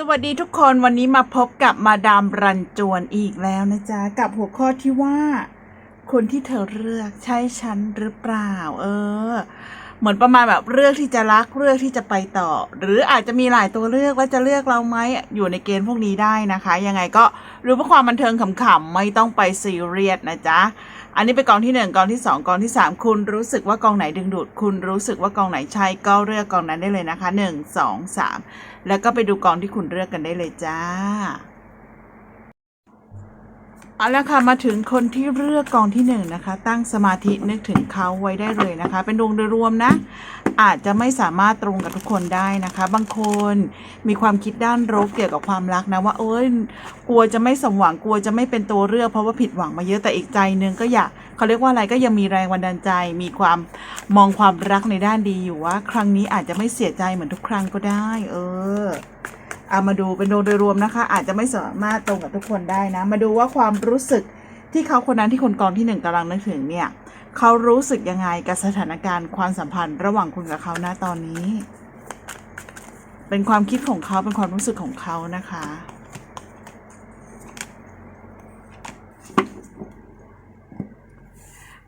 สวัสดีทุกคนวันนี้มาพบกับมาดามรันจวนอีกแล้วนะจ๊ะ กับหัวข้อที่ว่า คนที่เธอเลือกใช่ฉันหรือเปล่า เออ เหมือนประมาณแบบเลือกที่จะรักเลือกที่จะไปต่อ หรืออาจจะมีหลายตัวเลือกว่าจะเลือกเราไหมอยู่ในเกณฑ์พวกนี้ได้นะคะ ยังไงก็รู้เพื่อความบันเทิงขำๆไม่ต้องไปซีเรียสนะจ๊ะอันนี้เป็นกองที่หนึ่งกองที่สองกองที่สามคุณรู้สึกว่ากองไหนดึงดูด คุณรู้สึกว่ากองไหนใช่ก็เลือกกองนั้นได้เลยนะคะหนึ่งสองสาม แล้วก็ไปดูกองที่คุณเลือกกันได้เลยจ้า เอาละค่ะมาถึงคนที่เลือกกองที่หนึ่งนะคะ ตั้งสมาธินึกถึงเขาไว้ได้เลยนะคะ เป็นดวงโดยรวมนะ อาจจะไม่สามารถตรงกับทุกคนได้นะคะ บางคนมีความคิดด้านลบเกี่ยวกับความรักนะว่าเอ้ยกลัวจะไม่สมหวังกลัวจะไม่เป็นตัวเลือกเพราะว่าผิดหวังมาเยอะแต่อีกใจนึงก็อยากเขาเรียกว่าอะไรก็ยังมีแรงบันดาลใจ มีความมองความรักในด้านดีอยู่ว่า ครั้งนี้อาจจะไม่เสียใจเหมือนทุกครั้งก็ได้ เออ เอามาดูเป็นโดยโดยรวมนะคะ อาจจะไม่สามารถตรงกับทุกคนได้นะ มาดูว่าความรู้สึกที่เขาคนนั้นที่คนกองที่หนึ่งกำลังนึกถึงเนี่ยเขารู้สึกยังไงกับสถานการณ์ความสัมพันธ์ระหว่างคุณกับเขาณตอนนี้ เป็นความคิดของเขาเป็นความรู้สึกของเขานะคะ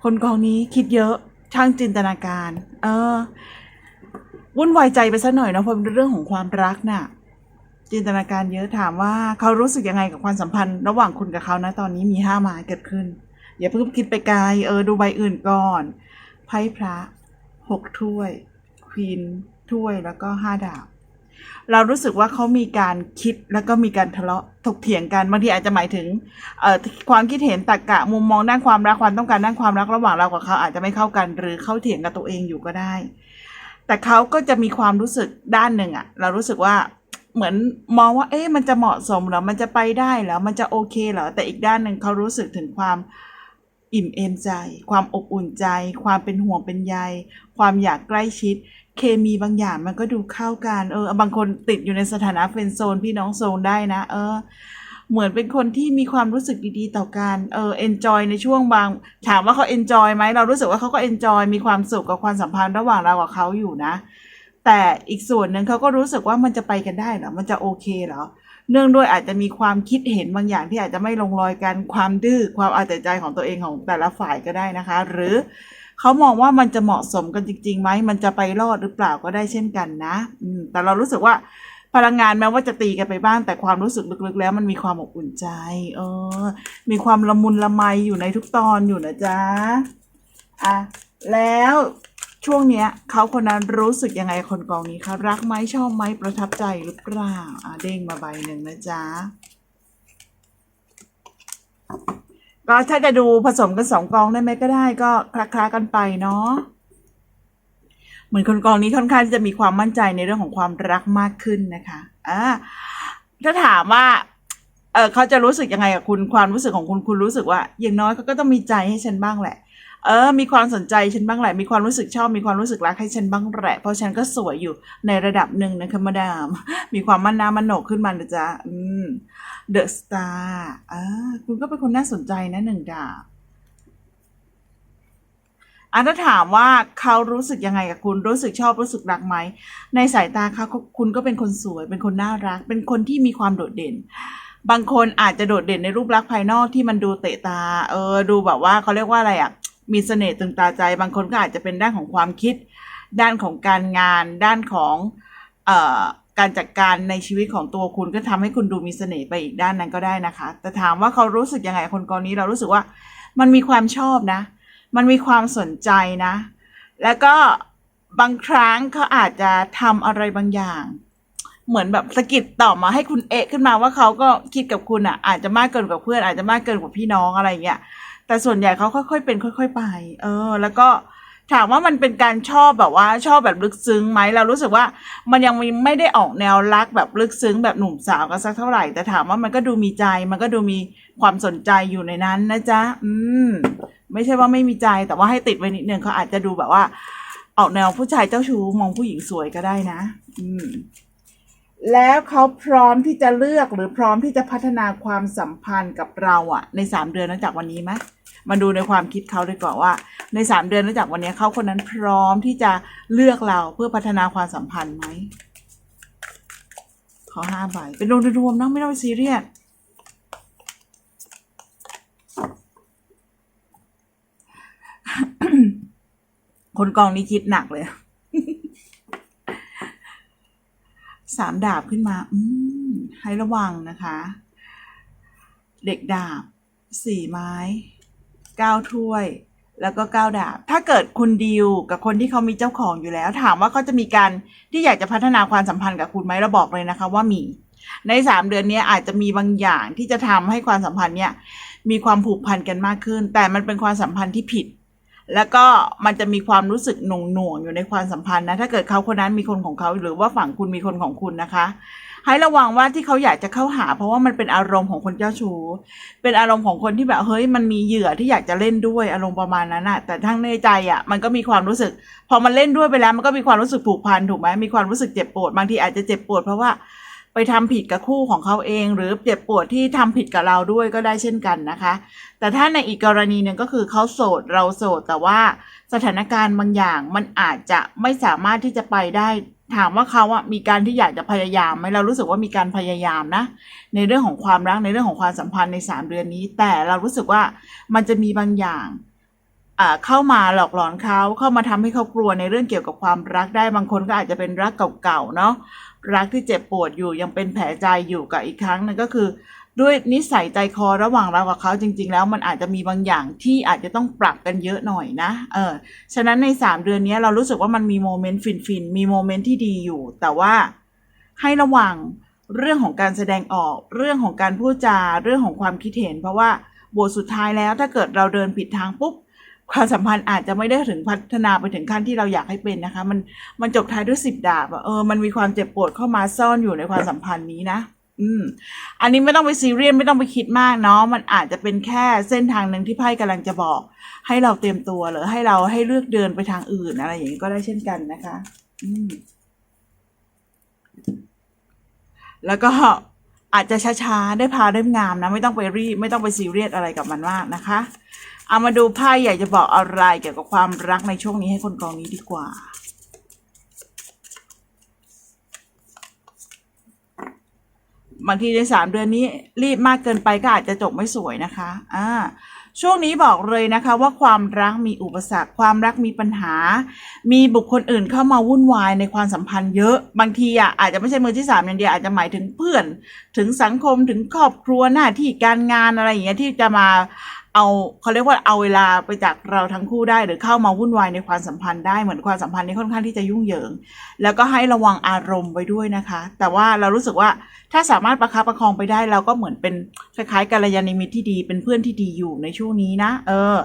คนกองนี้คิดเยอะช่างจินตนาการ เออวุ่นวายใจไปซะหน่อยนะเพราะเป็นเรื่องของความรักน่ะ จินตนาการเยอะถามว่าเขารู้สึกยังไงกับความสัมพันธ์ ระหว่างคุณกับเขานะตอนนี้มีห้าไม้เกิดขึ้น อย่าเพิ่งคิดไปไกลเออดูใบอื่นก่อน ไพ่พระหกถ้วยควีนถ้วยแล้วก็ห้าดาบเรารู้สึกว่าเขามีการคิดแล้วก็มีการทะเลาะถกเถียงกันบางทีอาจจะหมายถึงความคิดเห็นตรรกะมุมมองด้านความรักความต้องการด้านความรักระหว่างเรากับเขาอาจจะไม่เข้ากัน หรือเขาเถียงกับตัวเองอยู่ก็ได้ แต่เขาก็จะมีความรู้สึกด้านหนึ่งอะเรารู้สึกว่า เหมือนมองว่า เอ๊ะมันจะเหมาะสมเหรอ มันจะไปได้เหรอ มันจะโอเคเหรอ แต่อีกด้านหนึ่งเขารู้สึกถึงความอิ่มเอมใจ ความอบอุ่นใจ ความเป็นห่วงเป็นใย ความอยากใกล้ชิด เคมีบางอย่างมันก็ดูเข้ากัน เออ บางคนติดอยู่ในสถานะเฟรนด์โซนพี่น้องโซนได้นะ เออ เหมือนเป็นคนที่มีความรู้สึกดีๆ ต่อกันเออเอนจอยในช่วงบาง ถามว่าเขาเอนจอยไหม เรารู้สึกว่าเขาก็เอนจอย มีความสุขกับความสัมพันธ์ระหว่างเรากับเขาอยู่นะ แต่อีกส่วนหนึ่งเขาก็รู้สึกว่ามันจะไปกันได้เหรอ มันจะโอเคเหรอ เนื่องด้วยอาจจะมีความคิดเห็นบางอย่างที่อาจจะไม่ลงรอยกัน ความดื้อ ความเอาแต่ใจของตัวเองของแต่ละฝ่ายก็ได้นะคะ หรือเขามองว่ามันจะเหมาะสมกันจริงๆไหม มันจะไปรอดหรือเปล่าก็ได้เช่นกันนะอืมแต่เรารู้สึกว่าพลังงานแม้ว่าจะตีกันไปบ้าง แต่ความรู้สึกลึกๆ แล้วมันมีความอบอุ่นใจ เออ มีความละมุนละไมอยู่ในทุกตอนอยู่นะจ๊ะ อะ แล้ว ช่วงเนี้ยเขาคนนั้นรู้สึกยังไงคนกองนี้คะรักไหมชอบไหมประทับใจหรือเปล่าอะเด้งมาใบหนึ่งนะจ๊ะก็ถ้าจะดูผสมกันสองกองได้ไหมก็ได้ก็คลาๆกันไปเนาะเหมือนคนกองนี้ค่อนข้างจะมีความมั่นใจในเรื่องของความรักมากขึ้นนะคะอ่าถ้าถามว่าเออเขาจะรู้สึกยังไงกับคุณความรู้สึกของคุณคุณรู้สึกว่า อย่างน้อยเขาก็ต้องมีใจให้ฉันบ้างแหละ เออ มีความสนใจฉันบ้างแหละ มีความรู้สึกชอบ มีความรู้สึกรักให้ฉันบ้างแหละ เพราะฉันก็สวยอยู่ในระดับหนึ่งนะคะมาดาม มีความมั่นหน้ามั่นโหนกขึ้นมานะจ๊ะอืมเดอะสตาร์อ่าคุณก็เป็นคนน่าสนใจนะหนึ่งดาบอันถ้าถามว่าเขารู้สึกยังไงกับคุณรู้สึกชอบรู้สึกรักไหม ในสายตาเขาเขาคุณก็เป็นคนสวย เป็นคนน่ารัก เป็นคนที่มีความโดดเด่น บางคนอาจจะโดดเด่นในรูปลักษณ์ภายนอกที่มันดูเตะตา เออ ดูแบบว่าเขาเรียกว่าอะไรอะ มีเสน่ห์ตึงตาใจ บางคนก็อาจจะเป็นด้านของความคิด ด้านของการงาน ด้านของอการจัดการในชีวิตของตัวคุณก็ทำให้คุณดูมีเสน่ห์ไปอีกด้านนั้นก็ได้นะคะ แต่ถามว่าเขารู้สึกยังไงคนกองนี้เรารู้สึกว่ามันมีความชอบนะ มันมีความสนใจนะ แล้วก็บางครั้งเขาอาจจะทำอะไรบางอย่าง เหมือนแบบสะกิดต่อมาให้คุณเอะขึ้นมาว่าเขาก็คิดกับคุณอะ อาจจะมากเกินกว่าเพื่อนอาจจะมากเกินกว่าพี่น้องอะไรเงี้ย แต่ส่วนใหญ่เขาค่อยๆเป็นค่อยๆไป เออ แล้วก็ถามว่ามันเป็นการชอบแบบว่าชอบแบบลึกซึ้งไหมเรารู้สึกว่ามันยังไม่ได้ออกแนวรักแบบลึกซึ้งแบบหนุ่มสาวกันสักเท่าไหร่ แต่ถามว่ามันก็ดูมีใจ มันก็ดูมีความสนใจอยู่ในนั้นนะจ๊ะ อืม ไม่ใช่ว่าไม่มีใจแต่ว่าให้ติดไว้นิดนึงเขาอาจจะดูแบบว่า ออกแนวผู้ชายเจ้าชู้มองผู้หญิงสวยก็ได้นะ อืม แล้วเขาพร้อมที่จะเลือกหรือพร้อมที่จะพัฒนาความสัมพันธ์กับเราอะในสามเดือนนับจากวันนี้ไหม มาดูในความคิดเขาดีกว่าว่า ในสามเดือนนับจากวันนี้เขาคนนั้นพร้อมที่จะเลือกเราเพื่อพัฒนาความสัมพันธ์ไหมขอห้าใบเป็นรวมๆนะไม่ต้องไปซีเรียสคนกองนี้คิดหนักเลย สามดาบขึ้นมา อืให้ระวังนะคะ เด็กดาบ สี่ไม้ เก้าถ้วย แล้วก็เก้าดาบ ถ้าเกิดคุณดิวกับคนที่เขามีเจ้าของอยู่แล้ว ถามว่าเขาจะมีการที่อยากจะพัฒนาความสัมพันธ์กับคุณไหมเราบอกเลยนะคะ ว่ามี ในสามเดือนนี้อาจจะมีบางอย่างที่จะทำให้ความสัมพันธ์เนี่ยมีความผูกพันกันมากขึ้น แต่มันเป็นความสัมพันธ์ที่ผิด แล้วก็มันจะมีความรู้สึกหน่วงหน่วงอยู่ในความสัมพันธ์นะถ้าเกิดเขาคนนั้นมีคนของเขาหรือว่าฝั่งคุณมีคนของคุณนะคะ ให้ระวังว่าที่เขาอยากจะเข้าหา เพราะว่ามันเป็นอารมณ์ของคนเจ้าชู้ เป็นอารมณ์ของคนที่แบบเฮ้ยมันมีเหยื่อที่อยากจะเล่นด้วยอารมณ์ประมาณนั้นอะแต่ทั้งในใจอะมันก็มีความรู้สึก พอมันเล่นด้วยไปแล้วมันก็มีความรู้สึกผูกพันถูกไหมมีความรู้สึกเจ็บปวดบางทีอาจจะเจ็บปวดเพราะว่าไปทำผิดกับคู่ของเขาเอง หรือเจ็บปวดที่ทำผิดกับเราด้วยก็ได้เช่นกันนะคะ แต่ถ้าในอีกกรณีหนึ่งก็คือเขาโสดเราโสดแต่ว่าสถานการณ์บางอย่างมันอาจจะไม่สามารถที่จะไปได้ ถามว่าเขาอะมีการที่อยากจะพยายามไหมเรารู้สึกว่ามีการพยายามนะ ในเรื่องของความรักในเรื่องของความสัมพันธ์ในสามเดือนนี้ แต่เรารู้สึกว่ามันจะมีบางอย่างอ่าเข้ามาหลอกหลอนเขาเข้ามาทำให้เขากลัวในเรื่องเกี่ยวกับความรักได้บางคนก็อาจจะเป็นรักเก่าๆเนาะรักที่เจ็บปวดอยู่ยังเป็นแผลใจอยู่กับอีกครั้งนึงก็คือ ด้วยนิสัยใจคอระหว่างเรากับเขาจริง ๆ แล้วมันอาจจะมีบางอย่างที่อาจจะต้องปรับกันเยอะหน่อยนะ เออ ฉะนั้นในสามเดือนนี้เรารู้สึกว่ามันมีโมเมนต์ฟินๆ มีโมเมนต์ที่ดีอยู่ แต่ว่าให้ระวังเรื่องของการแสดงออก เรื่องของการพูดจา เรื่องของความคิดเห็น เพราะว่าบทสุดท้ายแล้วถ้าเกิดเราเดินผิดทางปุ๊บความสัมพันธ์อาจจะไม่ได้ถึงพัฒนาไปถึงขั้นที่เราอยากให้เป็นนะคะ มันมันจบท้ายด้วยสิบดาบเออมันมีความเจ็บปวดเข้ามาซ่อนอยู่ในความสัมพันธ์นี้นะ อืม อันนี้ไม่ต้องไปซีเรียสไม่ต้องไปคิดมากเนาะมันอาจจะเป็นแค่เส้นทางหนึ่งที่ไพ่กำลังจะบอก ให้เราเตรียมตัวหรือให้เราให้เลือกเดินไปทางอื่นอะไรอย่างนี้ก็ได้เช่นกันนะคะ อืม แล้วก็อาจจะช้าๆได้พาได้งามนะ ไม่ต้องไปรีบไม่ต้องไปซีเรียสอะไรกับมันมากนะคะ เอามาดูไพ่อยากจะบอกอะไรเกี่ยวกับความรักในช่วงนี้ให้คนกองนี้ดีกว่า บางทีในสามเดือนนี้รีบมากเกินไปก็อาจจะจบไม่สวยนะคะอ่าช่วงนี้บอกเลยนะคะว่าความรักมีอุปสรรค ความรักมีปัญหา มีบุคคลอื่นเข้ามาวุ่นวายในความสัมพันธ์เยอะ บางทีอะอาจจะไม่ใช่มือที่สามอย่างเดียวอาจจะหมายถึงเพื่อน ถึงสังคมถึงครอบครัวหน้าที่การงานอะไรอย่างเงี้ยที่จะมา เอาเขาเรียกว่าเอาเวลาไปจากเราทั้งคู่ได้ หรือเข้ามาวุ่นวายในความสัมพันธ์ได้เหมือนความสัมพันธ์นี้ค่อนข้างที่จะยุ่งเหยิง แล้วก็ให้ระวังอารมณ์ไว้ด้วยนะคะ แต่ว่าเรารู้สึกว่าถ้าสามารถประคับประคองไปได้ เราก็เหมือนเป็นคล้ายๆกัลยาณมิตรที่ดีเป็นเพื่อนที่ดีอยู่ในช่วงนี้นะ เออ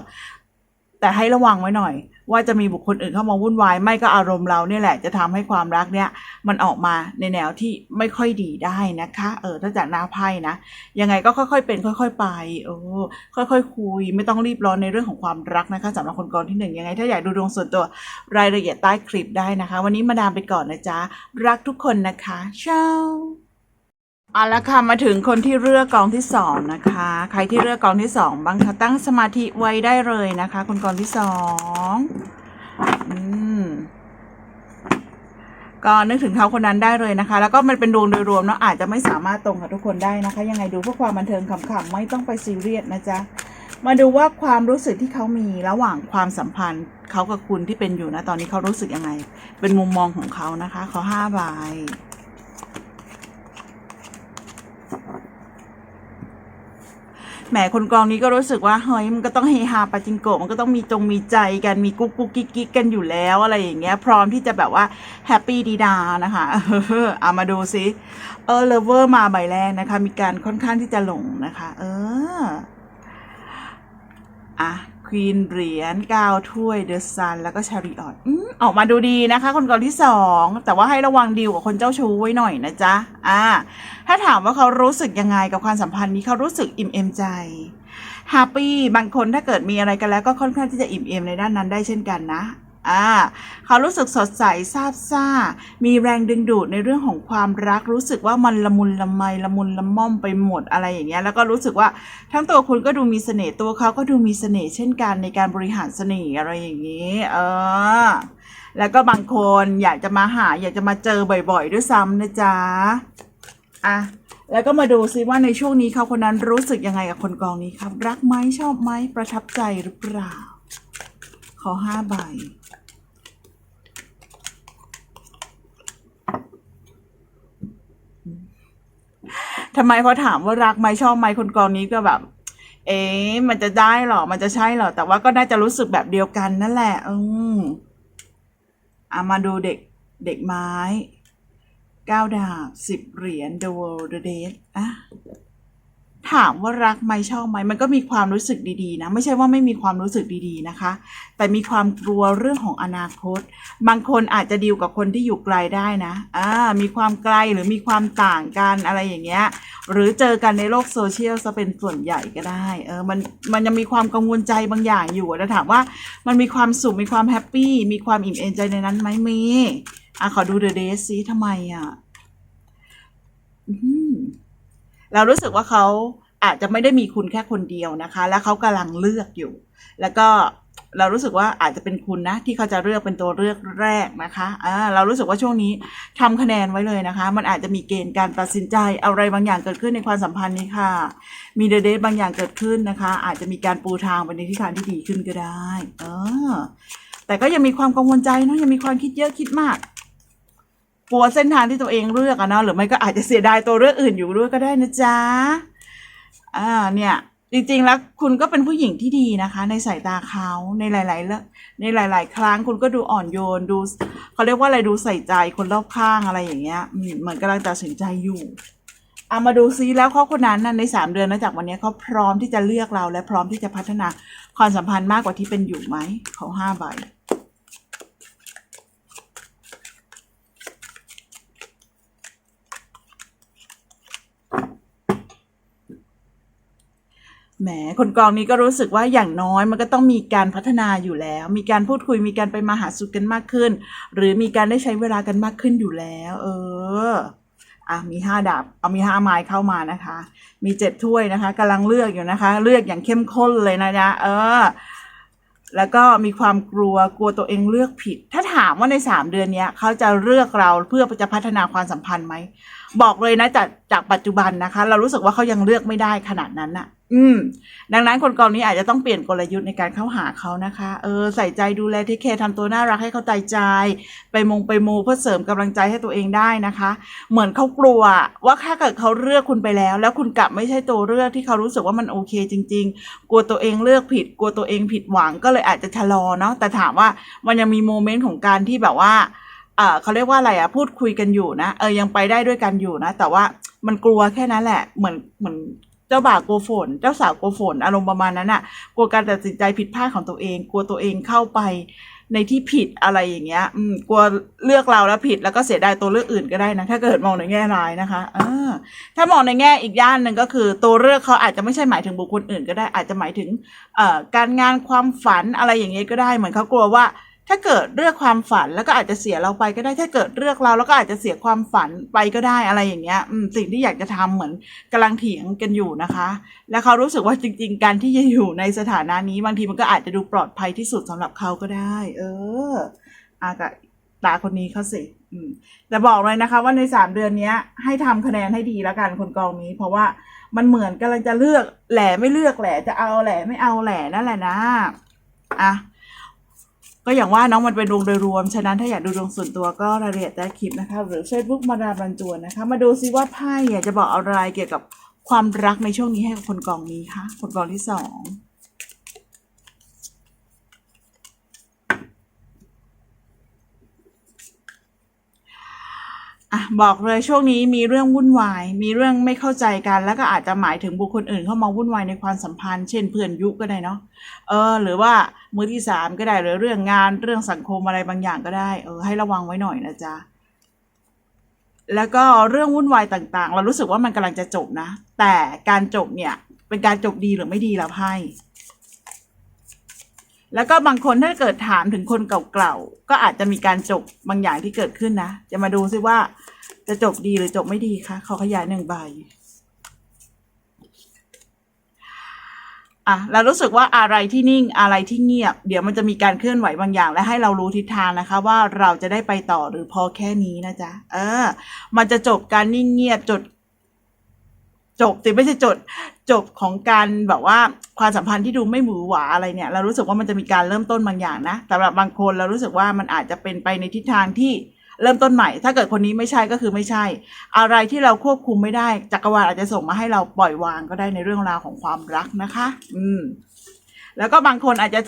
แต่ให้ระวังไว้หน่อย ว่าจะมีบุคคลอื่นเข้ามาวุ่นวาย ไม่ก็อารมณ์เราเนี่ยแหละจะทำให้ความรักเนี่ยมันออกมาในแนวที่ไม่ค่อยดีได้นะคะ เออถ้าจากหน้าไพ่นะ ยังไงก็ค่อยๆเป็น ค่อย ๆ ไปเออค่อยๆคุย ไม่ต้องรีบร้อนในเรื่องของความรักนะคะสำหรับคนกองที่หนึ่งยังไง ถ้าอยากดูดวงส่วนตัวรายละเอียดใต้คลิปได้นะคะ วันนี้มาดามไปก่อนนะจ๊ะรักทุกคนนะคะเช้า เอาละค่ะมาถึงคนที่เลือกกองที่สองนะคะ ใครที่เลือกกองที่สองบางคะตั้งสมาธิไว้ได้เลยนะคะ คนกองที่สองอืมก็นึกถึงเขาคนนั้นได้เลยนะคะ แล้วก็มันเป็นดวงโดยรวมเนาะอาจจะไม่สามารถตรงกับทุกคนได้นะคะ ยังไงดูเพื่อความบันเทิงขำๆไม่ต้องไปซีเรียสนะจ๊ะมาดูว่าความรู้สึกที่เขามีระหว่างความสัมพันธ์เขากับคุณที่เป็นอยู่นะตอนนี้เขารู้สึกยังไง เป็นมุมมองของเขานะคะเขาห้าใบ แหมคนกองนี้ก็รู้สึกว่าเฮ้ยมันก็ต้องเฮฮาปาจิงโกะมันก็ต้องมีจงมีใจกันมีกุ๊กกุ๊กกิ๊กกิ๊กกันอยู่แล้วอะไรอย่างเงี้ย พร้อมที่จะแบบว่าแฮปปี้ดีดานะคะเออเอามาดูซิเออเลเวอร์มาใบแรกนะคะ มีการค่อนข้างที่จะหลงนะคะ เอออะ วีนเหรียญก้าวถ้วยเดอะซันแล้วก็ชาริออตออกมาดูดีนะคะ คนกองที่สองแต่ว่าให้ระวังดีลกับคนเจ้าชู้ไว้หน่อยนะจ๊ะอ่าถ้าถามว่าเขารู้สึกยังไงกับความสัมพันธ์นี้เขารู้สึกอิ่มเอมใจแฮปปี้บางคนถ้าเกิดมีอะไรกันแล้วก็ค่อนข้างที่จะอิ่มเอมในด้านนั้นได้เช่นกันนะ อ่าเขารู้สึกสดใสซาบซ่า มีแรงดึงดูดในเรื่องของความรัก รู้สึกว่ามันละมุนละไมละมุนละม่อมไปหมดอะไรอย่างเงี้ย แล้วก็รู้สึกว่าทั้งตัวคุณก็ดูมีเสน่ห์ตัวเขาก็ดูมีเสน่ห์เช่นกันในการบริหารเสน่ห์อะไรอย่างงี้ เออ แล้วก็บางคนอยากจะมาหา อยากจะมาเจอบ่อยๆ ด้วยซ้ำนะจ๊ะ อะแล้วก็มาดูซิว่าในช่วงนี้เขาคนนั้นรู้สึกยังไงกับคนกองนี้ครับ รักไหมชอบไหมประทับใจหรือเปล่า ขอห้าใบ ทำไมพอถามว่ารักไหมชอบไหมคนกองนี้ก็แบบ เอ๊ะมันจะได้หรอ มันจะใช่หรอ แต่ว่าก็น่าจะรู้สึกแบบเดียวกันนั่นแหละ อืมอามาดูเด็กเด็กไม้เก้าดาบสิบเหรียญ The World The Dead อะ ถามว่ารักไหมชอบไหมมันก็มีความรู้สึกดีๆนะไม่ใช่ว่าไม่มีความรู้สึกดีๆนะคะ แต่มีความกลัวเรื่องของอนาคต บางคนอาจจะดีลกับคนที่อยู่ไกลได้นะอ่ามีความไกลหรือมีความต่างกันอะไรอย่างเงี้ยหรือเจอกันในโลกโซเชียลจะเป็นส่วนใหญ่ก็ได้เออมันมันยังมีความกังวลใจบางอย่างอยู่แล้วถามว่ามันมีความสุขมีความแฮปปี้มีความอิ่มเอมใจในนั้นไหมมีอะขอดูเดอะเดซซิทำไมอะอืม เรารู้สึกว่าเขาอาจจะไม่ได้มีคุณแค่คนเดียวนะคะ แล้วเขากำลังเลือกอยู่ แล้วก็เรารู้สึกว่าอาจจะเป็นคุณนะที่เขาจะเลือกเป็นตัวเลือกแรกนะคะอ่าเรารู้สึกว่าช่วงนี้ทำคะแนนไว้เลยนะคะ มันอาจจะมีเกณฑ์การตัดสินใจอะไรบางอย่างเกิดขึ้นในความสัมพันธ์นี้ค่ะ มีเดเดทบางอย่างเกิดขึ้นนะคะ อาจจะมีการปูทางไปในทิศทางที่ดีขึ้นก็ได้เออแต่ก็ยังมีความกังวลใจเนอะยังมีความคิดเยอะคิดมาก กลัวเส้นทางที่ตัวเองเลือกอะเนาะหรือไม่ก็อาจจะเสียดายตัวเลือกอื่นอยู่ด้วยก็ได้นะจ๊ะอ่าเนี่ยจริงๆแล้วคุณก็เป็นผู้หญิงที่ดีนะคะ ในสายตาเขาในหลายๆในหลาย ๆ ครั้งคุณก็ดูอ่อนโยนดูเขาเรียกว่าอะไรดูใส่ใจคนรอบข้างอะไรอย่างเงี้ยเหมือนกำลังตัดสินใจอยู่เอามาดูซิแล้วเขาคนนั้นนะในสามเดือนนะจากวันนี้เขาพร้อมที่จะเลือกเราและพร้อมที่จะพัฒนาความสัมพันธ์มากกว่าที่เป็นอยู่ไหมเขาห้าใบ แหมคนกองนี้ก็รู้สึกว่าอย่างน้อยมันก็ต้องมีการพัฒนาอยู่แล้ว มีการพูดคุยมีการไปมาหาสู่กันมากขึ้น หรือมีการได้ใช้เวลากันมากขึ้นอยู่แล้ว เอออะมีห้าดาบเอามีห้าไม้เข้ามานะคะ มีเจ็ดถ้วยนะคะกำลังเลือกอยู่นะคะ เลือกอย่างเข้มข้นเลยนะจ๊ะเออ แล้วก็มีความกลัวกลัวตัวเองเลือกผิด ถ้าถามว่าในสามเดือนเนี้ยเขาจะเลือกเราเพื่อจะพัฒนาความสัมพันธ์ไหมบอกเลยนะจากจากปัจจุบันนะคะ เรารู้สึกว่าเขายังเลือกไม่ได้ขนาดนั้นน่ะ อืม ดังนั้นคนกองนี้อาจจะต้องเปลี่ยนกลยุทธ์ในการเข้าหาเขานะคะ เออ ใส่ใจดูแลเทคแคร์ทำตัวน่ารักให้เขาใจใจ ไปมงไปโมเพื่อเสริมกำลังใจให้ตัวเองได้นะคะ เหมือนเขากลัวว่าถ้าเกิดเขาเลือกคุณไปแล้ว แล้วคุณกลับไม่ใช่ตัวเลือกที่เขารู้สึกว่ามันโอเค จริง ๆ กลัวตัวเองเลือกผิด กลัวตัวเองผิดหวังก็เลยอาจจะชะลอเนาะ แต่ถามว่ามันยังมีโมเมนต์ของการที่แบบว่าเออเขาเรียกว่าอะไรอะพูดคุยกันอยู่นะ เออยังไปได้ด้วยกันอยู่นะ แต่ว่ามันกลัวแค่นั้นแหละ เหมือนเหมือน เจ้าบ่าวกลัวฝน เจ้าสาวกลัวฝน อารมณ์ประมาณนั้นอะกลัวการตัดสินใจผิดพลาดของตัวเอง กลัวตัวเองเข้าไปในที่ผิดอะไรอย่างเงี้ย อืม กลัวเลือกเราแล้วผิดแล้วก็เสียดายตัวเลือกอื่นก็ได้นะ ถ้าเกิดมองในแง่ร้ายนะคะเออถ้ามองในแง่อีกย่านหนึ่งก็คือ ตัวเลือกเขาอาจจะไม่ใช่หมายถึงบุคคลอื่นก็ได้ อาจจะหมายถึง เอ่อ การงานความฝันอะไรอย่างเงี้ยก็ได้ เหมือนเขากลัวว่า ถ้าเกิดเลือกความฝันแล้วก็อาจจะเสียเราไปก็ได้ ถ้าเกิดเลือกเราแล้วก็อาจจะเสียความฝันไปก็ได้อะไรอย่างเงี้ยสิ่งที่อยากจะทำเหมือนกำลังเถียงกันอยู่นะคะ แล้วเขารู้สึกว่าจริง ๆ การที่จะอยู่ในสถานะนี้บางทีมันก็อาจจะดูปลอดภัยที่สุดสำหรับเขาก็ได้ เอออากะตาคนนี้เขาสิแต่บอกเลยนะคะ ว่าในสามเดือนเนี้ยให้ทำคะแนนให้ดีแล้วกันคนกองนี้ เพราะว่ามันเหมือนกำลังจะเลือกแหล่ไม่เลือกแหล่จะเอาแหล่ไม่เอาแหล่นั่นแหละนะอะ ก็อย่างว่าน้องมันเป็นดวงโดยรวม ฉะนั้นถ้าอยากดูดวงส่วนตัวก็รายละเอียดใต้คลิปนะคะ หรือเฟซบุ๊กมาดาบันจวนนะคะ มาดูซิว่าไพ่อยากจะบอกอะไรเกี่ยวกับความรักในช่วงนี้ให้กับคนกองนี้คะคนกองที่สอง อะบอกเลยช่วงนี้มีเรื่องวุ่นวาย มีเรื่องไม่เข้าใจกัน แล้วก็อาจจะหมายถึงบุคคลอื่นเข้ามาวุ่นวายในความสัมพันธ์ เช่นเพื่อนยุก็ได้เนาะเออ หรือว่ามือที่สามก็ได้หรือเรื่องงานเรื่องสังคมอะไรบางอย่างก็ได้เออให้ระวังไว้หน่อยนะจ๊ะแล้วก็เรื่องวุ่นวายต่างๆ เรารู้สึกว่ามันกำลังจะจบนะ แต่การจบเนี่ยเป็นการจบดีหรือไม่ดีละไพ่ แล้วก็บางคนถ้าเกิดถามถึงคนเก่าๆ ก็อาจจะมีการจบบางอย่างที่เกิดขึ้นนะ จะมาดูซิว่าจะจบดีหรือจบไม่ดีคะขอขยายหนึ่งใบอะเรารู้สึกว่าอะไรที่นิ่งอะไรที่เงียบ เดี๋ยวมันจะมีการเคลื่อนไหวบางอย่าง และให้เรารู้ทิศทางนะคะ ว่าเราจะได้ไปต่อหรือพอแค่นี้นะจ๊ะเออ มันจะจบการนิ่งเงียบจบ จบแต่ไม่ใช่จดจบของการแบบว่าความสัมพันธ์ที่ดูไม่หวือหวาอะไรเนี่ย เรารู้สึกว่ามันจะมีการเริ่มต้นบางอย่างนะสำหรับบางคนเรารู้สึกว่ามันอาจจะเป็นไปในทิศทางที่เริ่มต้นใหม่ ถ้าเกิดคนนี้ไม่ใช่ก็คือไม่ใช่ อะไรที่เราควบคุมไม่ได้จักรวาลอาจจะส่งมาให้เราปล่อยวางก็ได้ในเรื่องราวของความรักนะคะ อืม แล้วก็บางคนอาจจะ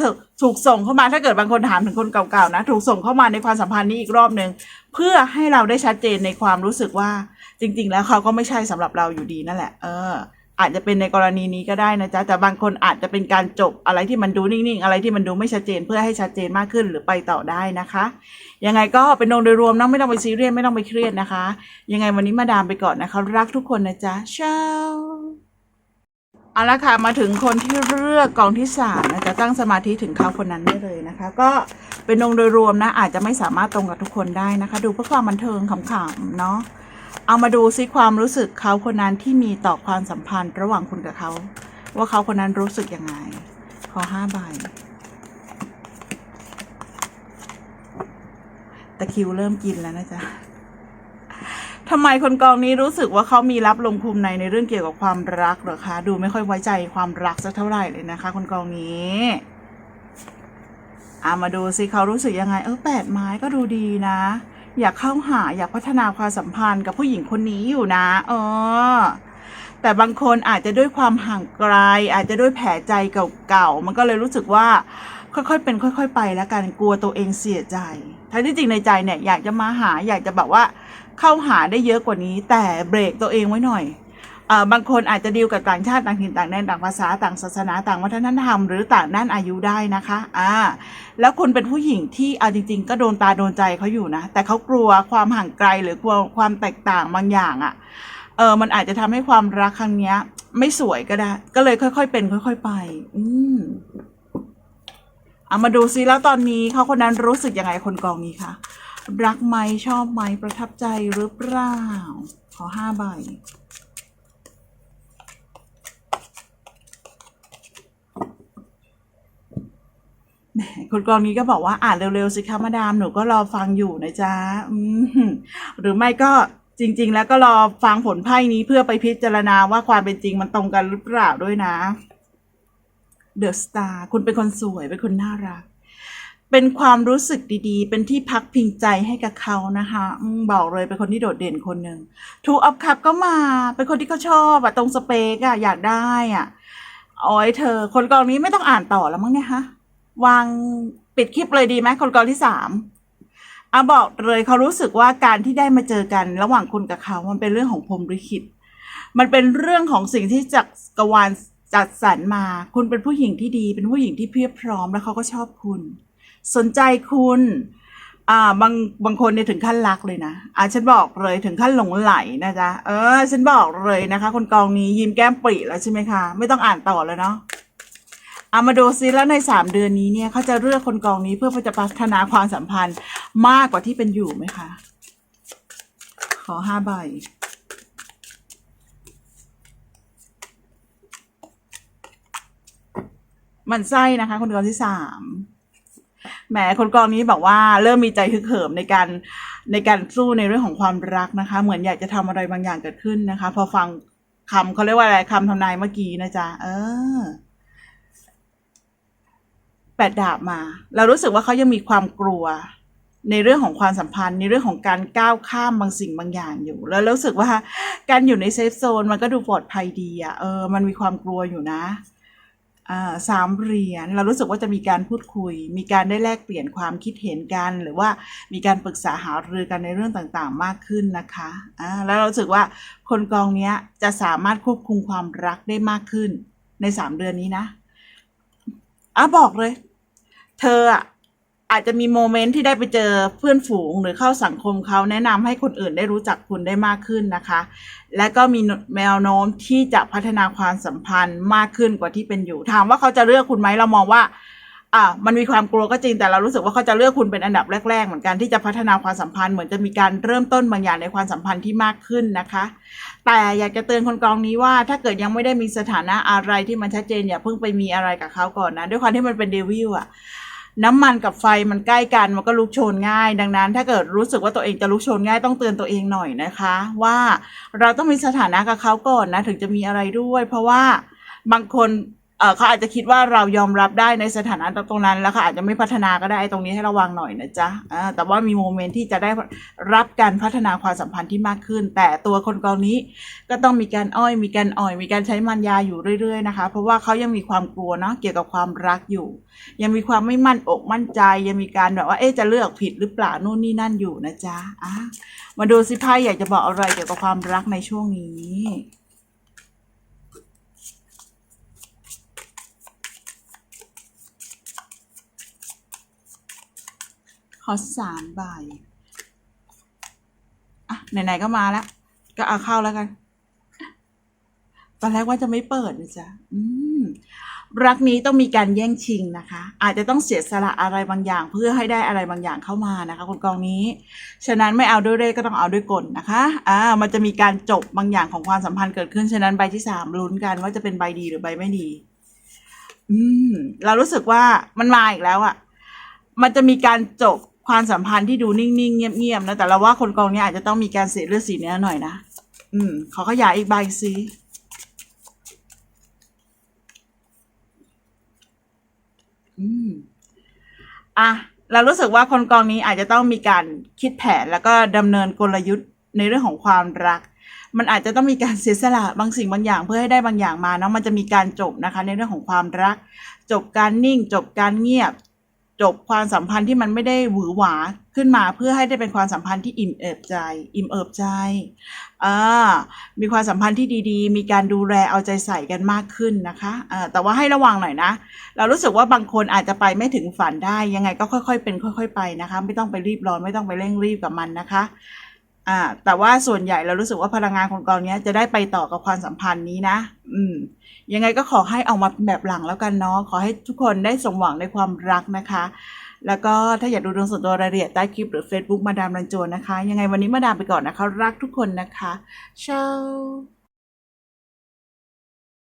ถูกส่งเข้ามาถ้าเกิดบางคนถามถึงคนเก่าๆนะ ถูกส่งเข้ามาในความสัมพันธ์นี้อีกรอบหนึ่งเพื่อให้เราได้ชัดเจนในความรู้สึกว่า จริง ๆ แล้วเขาก็ไม่ใช่สำหรับเราอยู่ดีนั่นแหละ เออ อาจจะเป็นในกรณีนี้ก็ได้นะจ๊ะแต่บางคนอาจจะเป็นการจบอะไรที่มันดูนิ่งๆ อะไรที่มันดูไม่ชัดเจนเพื่อให้ชัดเจนมากขึ้นหรือไปต่อได้นะคะยังไงก็เป็นองค์โดยรวมนะไม่ต้องไปซีเรียสไม่ต้องไปเครียดนะคะ ยังไงวันนี้มาดามไปก่อนนะคะ รักทุกคนนะจ๊ะเช้า เอาละค่ะมาถึงคนที่เลือกกองที่สามนะจะตั้งสมาธิถึงเขาคนนั้นได้เลยนะคะ ก็เป็นองค์โดยรวมนะ อาจจะไม่สามารถตรงกับทุกคนได้นะคะ ดูเพื่อความบันเทิงขำๆเนาะเอามาดูซิความรู้สึกเขาคนนั้นที่มีต่อความสัมพันธ์ระหว่างคุณกับเขา ว่าเขาคนนั้นรู้สึกยังไง ขอห้าใบตะคิวเริ่มกินแล้วนะจ๊ะ ทำไมคนกองนี้รู้สึกว่าเขามีรับลงภูมิในในเรื่องเกี่ยวกับความรักเหรอคะ ดูไม่ค่อยไว้ใจความรักสักเท่าไหร่เลยนะคะ คนกองนี้อามาดูซิเขารู้สึกยังไง เออแปดไม้ก็ดูดีนะ อยากเข้าหาอยากพัฒนาความสัมพันธ์กับผู้หญิงคนนี้อยู่นะเออแต่บางคนอาจจะด้วยความห่างไกล อาจจะด้วยแผลใจเก่าๆมันก็เลยรู้สึกว่าค่อยๆ เป็น ค่อย ๆ ไปแล้วกันกลัวตัวเองเสียใจทั้งที่จริงในใจเนี่ยอยากจะมาหาอยากจะแบบว่า เข้าหาได้เยอะกว่านี้ แต่เบรกตัวเองไว้หน่อยอบางคนอาจจะดีลกับต่างชาติต่างถิ่นต่างแดนต่างภาษาต่างศาสนาต่างวัฒนธรรมหรือต่างด้านอายุได้นะคะอ่าแล้วคุณเป็นผู้หญิงที่เอาจริง ๆ ก็โดนตาโดนใจเขาอยู่นะ แต่เขากลัวความห่างไกลหรือกลัวความแตกต่างบางอย่างอะ่ะเออมันอาจจะทำให้ความรักครั้งเนี้ย ไม่สวยก็ได้ ก็เลยค่อยๆเป็น ค่อยๆไป อืมเอามาดูซิแล้วตอนนี้เขาคนนั้นรู้สึกยังไงคนกองนี้คะ รักไหมชอบไหมประทับใจหรือเปล่า ขอห้าใบ แหมคนกองนี้ก็บอกว่าอ่านเร็ว ๆ สิคะมาดาม หนูก็รอฟังอยู่นะจ๊ะหรือไม่ก็จริง ๆ แล้วก็รอฟังผลไพ่นี้เพื่อไปพิจารณาว่าความเป็นจริงมันตรงกันหรือเปล่าด้วยนะ เดอะสตาร์คุณเป็นคนสวยเป็นคนน่ารัก เป็นความรู้สึกดีๆ เป็นที่พักพิงใจให้กับเขานะคะอบอกเลยเป็นคนที่โดดเด่นคนหนึ่งทูอัพคัพก็มา เป็นคนที่เขาชอบอะตรงสเปกอะอยากได้อะโอ้ยเธอ คนกองนี้ไม่ต้องอ่านต่อแล้วมั้งเนี่ยฮะ วางปิดคลิปเลยดีไหมคนกองที่สามอะบอกเลยเขารู้สึกว่าการที่ได้มาเจอกันระหว่างคุณกับเขา มันเป็นเรื่องของพรหมลิขิต มันเป็นเรื่องของสิ่งที่จักรวาลจัดสรรมา คุณเป็นผู้หญิงที่ดี เป็นผู้หญิงที่เพียบพร้อมแล้วเขาก็ชอบคุณ สนใจคุณอ่าบางบางคนเนี่ยถึงขั้นรักเลยนะอ่าฉันบอกเลยถึงขั้นหลงไหลนะจ๊ะเออ ฉันบอกเลยนะคะ คนกองนี้ยิ้มแก้มปรีแล้วใช่ไหมคะ ไม่ต้องอ่านต่อแล้วเนาะเอามาดูซิแล้วในสามเดือนนี้เนี่ยเขาจะเลือกคนกองนี้เพื่อจะพัฒนาความสัมพันธ์มากกว่าที่เป็นอยู่ไหมคะ ขอห้าใบมันไส้นะคะ คนกองที่สาม แหมคนกองนี้บอกว่าเริ่มมีใจฮึกเหิมในการในการสู้ในเรื่องของความรักนะคะ เหมือนอยากจะทำอะไรบางอย่างเกิดขึ้นนะคะ พอฟังคำเขาเรียกว่าอะไรคำทำนายเมื่อกี้นะจ๊ะเออแปดดาบมา เรารู้สึกว่าเขายังมีความกลัว ในเรื่องของความสัมพันธ์ ในเรื่องของการก้าวข้ามบางสิ่งบางอย่างอยู่ แล้วรู้สึกว่าการอยู่ในเซฟโซนมันก็ดูปลอดภัยดีอะเออ มันมีความกลัวอยู่นะ สามเหรียญเรารู้สึกว่าจะมีการพูดคุย มีการได้แลกเปลี่ยนความคิดเห็นกัน หรือว่ามีการปรึกษาหารือกันในเรื่องต่างๆ มากขึ้นนะคะะแล้วเราสึกว่าคนกองนี้จะสามารถควบคุมความรักได้มากขึ้นในสามเดือนนี้นะอะบอกเลย เธออะ อาจจะมีโมเมนต์ที่ได้ไปเจอเพื่อนฝูงหรือเข้าสังคมเขาแนะนำให้คนอื่นได้รู้จักคุณได้มากขึ้นนะคะ และก็มีแนวโน้มที่จะพัฒนาความสัมพันธ์มากขึ้นกว่าที่เป็นอยู่ถามว่าเขาจะเลือกคุณไหมเรามองว่าอ่ามันมีความกลัวก็จริงแต่เรารู้สึกว่าเขาจะเลือกคุณเป็นอันดับแรก ๆ เหมือนกันที่จะพัฒนาความสัมพันธ์เหมือนจะมีการเริ่มต้นบางอย่างในความสัมพันธ์ที่มากขึ้นนะคะ แต่อยากจะเตือนคนกองนี้ว่า ถ้าเกิดยังไม่ได้มีสถานะอะไรที่มันชัดเจนอย่าเพิ่งไปมีอะไรกับเขาก่อนนะ ด้วยความที่มันเป็นเดวิลอะ น้ำมันกับไฟมันใกล้กันมันก็ลุกโชนง่าย ดังนั้น ถ้าเกิดรู้สึกว่าตัวเองจะลุกโชนง่ายต้องเตือนตัวเองหน่อยนะคะ ว่าเราต้องมีสถานะกับเขาก่อนนะถึงจะมีอะไรด้วย เพราะว่าบางคน เขาอาจจะคิดว่าเรายอมรับได้ในสถานะตรงนั้น แล้วเขาอาจจะไม่พัฒนาก็ได้ตรงนี้ให้ระวังหน่อยนะจ๊ะแต่ว่ามีโมเมนต์ที่จะได้รับการพัฒนาความสัมพันธ์ที่มากขึ้น แต่ตัวคนกองนี้ก็ต้องมีการอ้อยมีการอ่อย มีการใช้มันยาอยู่เรื่อยๆนะคะ เพราะว่าเขายังมีความกลัวเนาะเกี่ยวกับความรักอยู่ ยังมีความไม่มั่นอกมั่นใจ ยังมีการแบบว่าเอ๊ะจะเลือกผิดหรือเปล่านู่นนี่นั่นอยู่นะจ๊ะะมาดูสิไพ่อยากจะบอกอะไรเกี่ยวกับความรักในช่วงนี้ ขอสามใบอะไหนๆก็มาแล้ว ก็เอาเข้าแล้วกันตอนแรกว่าจะไม่เปิดนะจ๊ะอืมรักนี้ต้องมีการแย่งชิงนะคะ อาจจะต้องเสียสละอะไรบางอย่าง เพื่อให้ได้อะไรบางอย่างเข้ามานะคะคนกองนี้ ฉะนั้นไม่เอาด้วยเร่ก็ต้องเอาด้วยกลนะคะอ่ามันจะมีการจบบางอย่างของความสัมพันธ์เกิดขึ้นฉะนั้นใบที่สามลุ้นกันว่าจะเป็นใบดีหรือใบไม่ดี อืม เรารู้สึกว่ามันมาอีกแล้วอะมันจะมีการจบ ความสัมพันธ์ที่ดูนิ่งๆ เงียบๆนะแต่เราว่าคนกองนี้อาจจะต้องมีการเสียเลือดสีเนื้อหน่อยนะ อืม ขอขยายอีกใบสิอืมอะเรารู้สึกว่าคนกองนี้อาจจะต้องมีการคิดแผนแล้วก็ดำเนินกลยุทธ์ในเรื่องของความรัก มันอาจจะต้องมีการเสียสละบางสิ่งบางอย่างเพื่อให้ได้บางอย่างมาเนาะมันจะมีการจบนะคะ ในเรื่องของความรัก จบการนิ่ง จบการเงียบ จบความสัมพันธ์ที่มันไม่ได้หวือหวาขึ้นมาเพื่อให้ได้เป็นความสัมพันธ์ที่อิ่มเอิบใจ อิ่มเอิบใจอ่ามีความสัมพันธ์ที่ดีๆ มีการดูแลเอาใจใส่กันมากขึ้นนะคะอ่าแต่ว่าให้ระวังหน่อยนะ เรารู้สึกว่าบางคนอาจจะไปไม่ถึงฝันได้ยังไงก็ค่อยๆ เป็นค่อย ๆ ไปนะคะ ไม่ต้องไปรีบร้อนไม่ต้องไปเร่งรีบกับมันนะคะอ่าแต่ว่าส่วนใหญ่เรารู้สึกว่าพลังงานของกองนี้จะได้ไปต่อกับความสัมพันธ์นี้นะ อืม ยังไงก็ขอให้ออกมาเป็นแบบหลังแล้วกันเนาะขอให้ทุกคนได้สมหวังในความรักนะคะ แล้วก็ถ้าอยากดูดวงส่วนตัวรายละเอียดใต้คลิปหรือ Facebook มาดามรันโจนนะคะ ยังไงวันนี้มาดามไปก่อนนะคะ รักทุกคนนะคะเช้า